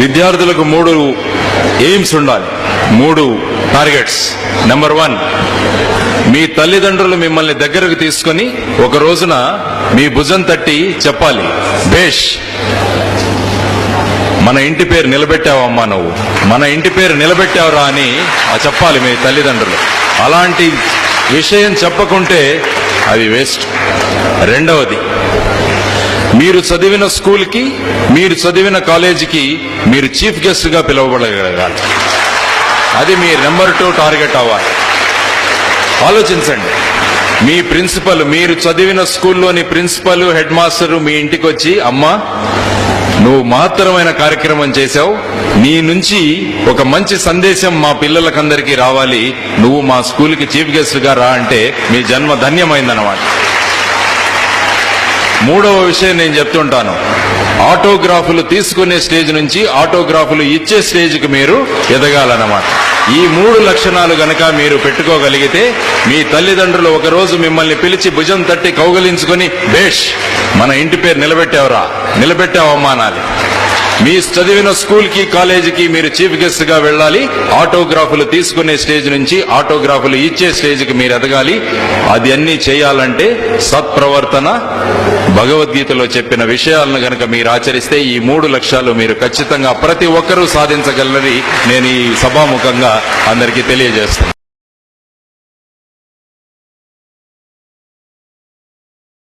విద్యార్థులకు మూడు ఎయిమ్స్ ఉండాలి. మూడు టార్గెట్స్ నెంబర్ వన్ మీ తల్లిదండ్రులు మిమ్మల్ని దగ్గరకు తీసుకొని ఒక రోజున మీ భుజం తట్టి చెప్పాలి. బేష్ మన ఇంటి పేరు నిలబెట్టావమ్మా నువ్వు. మన ఇంటి పేరు నిలబెట్టావురా అని ఆ చెప్పాలి మీ తల్లిదండ్రులు. అలాంటి విషయం చెప్పకుంటే అది వేస్ట్ రెండవది మీరు చదివిన స్కూల్కి మీరు చదివిన కాలేజీకి మీరు చీఫ్ గెస్ట్గా పిలువబడగలగాలి. అది మీ నెంబర్ టూ టార్గెట్ అవ్వాలి. ఆలోచించండి. మీ ప్రిన్సిపల్ మీరు చదివిన స్కూల్లోని ప్రిన్సిపల్ హెడ్ మాస్టర్ మీ ఇంటికి వచ్చి అమ్మా నువ్వు మహత్తరమైన కార్యక్రమం చేశావు. నీ నుంచి ఒక మంచి సందేశం మా పిల్లలకందరికీ రావాలి. నువ్వు మా స్కూల్కి చీఫ్ గెస్ట్గా రా అంటే మీ జన్మ ధన్యమైందన్నమాట. మూడవ విషయం నేను చెప్తుంటాను. ఆటోగ్రాఫులు తీసుకునే స్టేజ్ నుంచి ఆటోగ్రాఫులు ఇచ్చే స్టేజ్కి మీరు ఎదగాలన్నమాట. ఈ మూడు లక్షణాలు గనక మీరు పెట్టుకోగలిగితే మీ తల్లిదండ్రులు ఒకరోజు మిమ్మల్ని పిలిచి భుజం తట్టి కౌగలించుకొని బేష్ మన ఇంటి పేరు నిలబెట్టావురా నిలబెట్టావమ్మా అనాలి. మీ చదివిన స్కూల్కి కాలేజీకి మీరు చీఫ్ గెస్ట్గా వెళ్ళాలి. ఆటోగ్రాఫులు తీసుకునే స్టేజ్ నుంచి ఆటోగ్రాఫులు ఇచ్చే స్టేజ్కి మీరు ఎదగాలి. అది అన్ని చేయాలంటే సత్ప్రవర్తన భగవద్గీతలో చెప్పిన విషయాలను గనక మీరు ఆచరిస్తే ఈ మూడు లక్ష్యాలు మీరు ఖచ్చితంగా ప్రతి ఒక్కరూ సాధించగలరని నేను ఈ సభాముఖంగా అందరికీ తెలియజేస్తాను